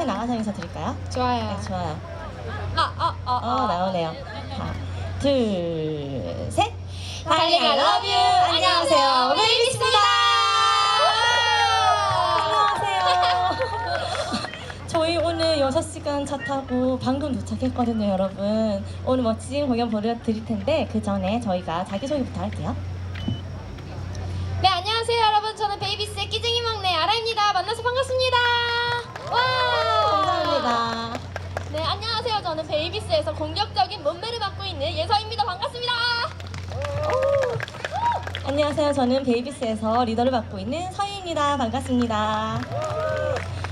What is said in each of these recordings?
앞에 나가서 인사드릴까요? 좋아요. 네, 좋아요. 아, 아, 아, 어, 나오네요. 자, 둘, 셋. I love you. 안녕하세요. 베이비스입니다. 안녕하세요. 저희 오늘 6시간 차 타고 방금 도착했거든요, 여러분. 오늘 멋진 공연 보여드릴 텐데, 그 전에 저희가 자기소개부터 할게요. 네, 안녕하세요, 여러분. 저는 베이비스의 끼쟁이 막내 아라입니다. 만나서 반갑습니다. 와! 감사합니다. 네, 베이비스에서 공격적인 몸매를 맡고 있는 예서입니다. 반갑습니다. 안녕하세요. 저는 베이비스에서 리더를 맡고 있는 서희입니다. 반갑습니다.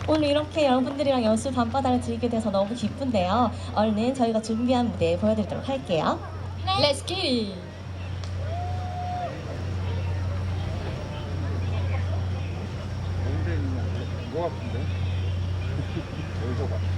오늘 이렇게 여러분들이랑 연습 밤바다를 즐기게 돼서 너무 기쁜데요. 얼른 저희가 준비한 무대 보여드리도록 할게요. 네. Let's get it. 거 같은데? 여기서 봐.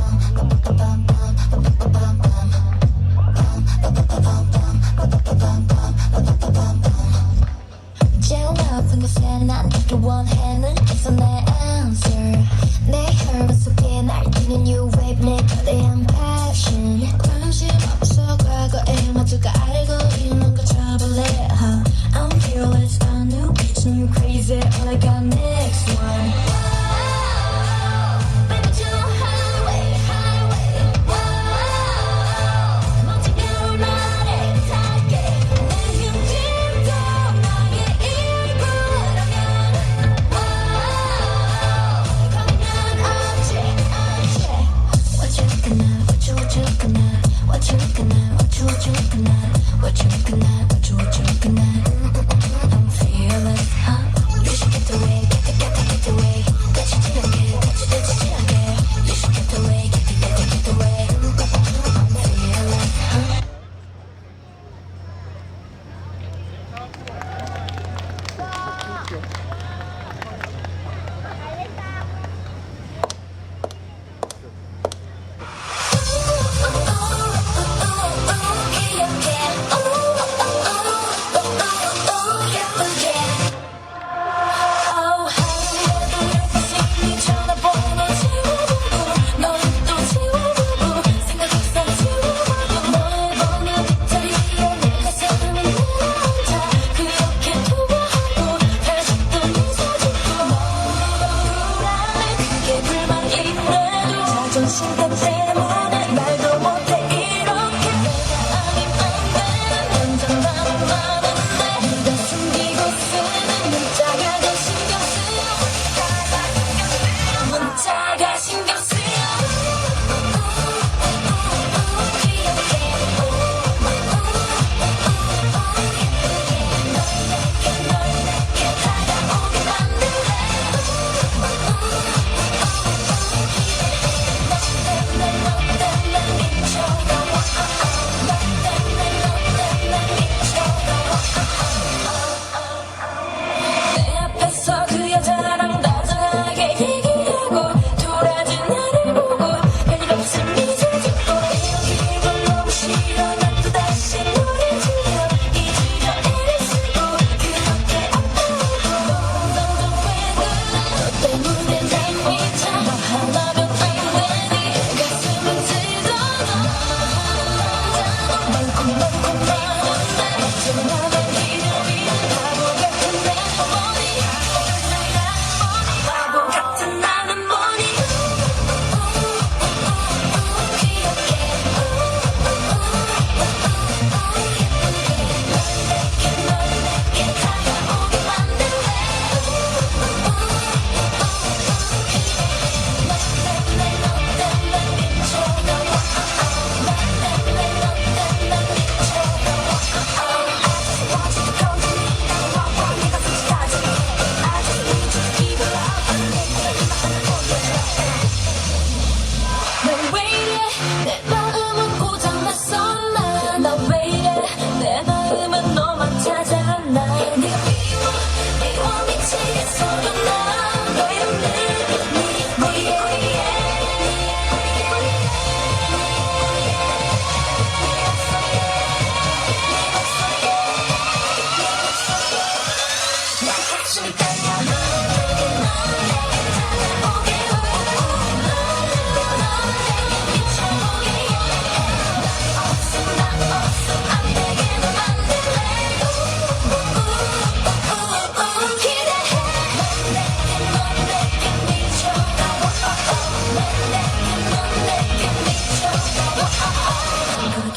got me.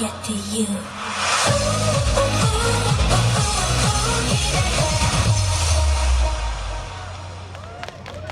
Get to you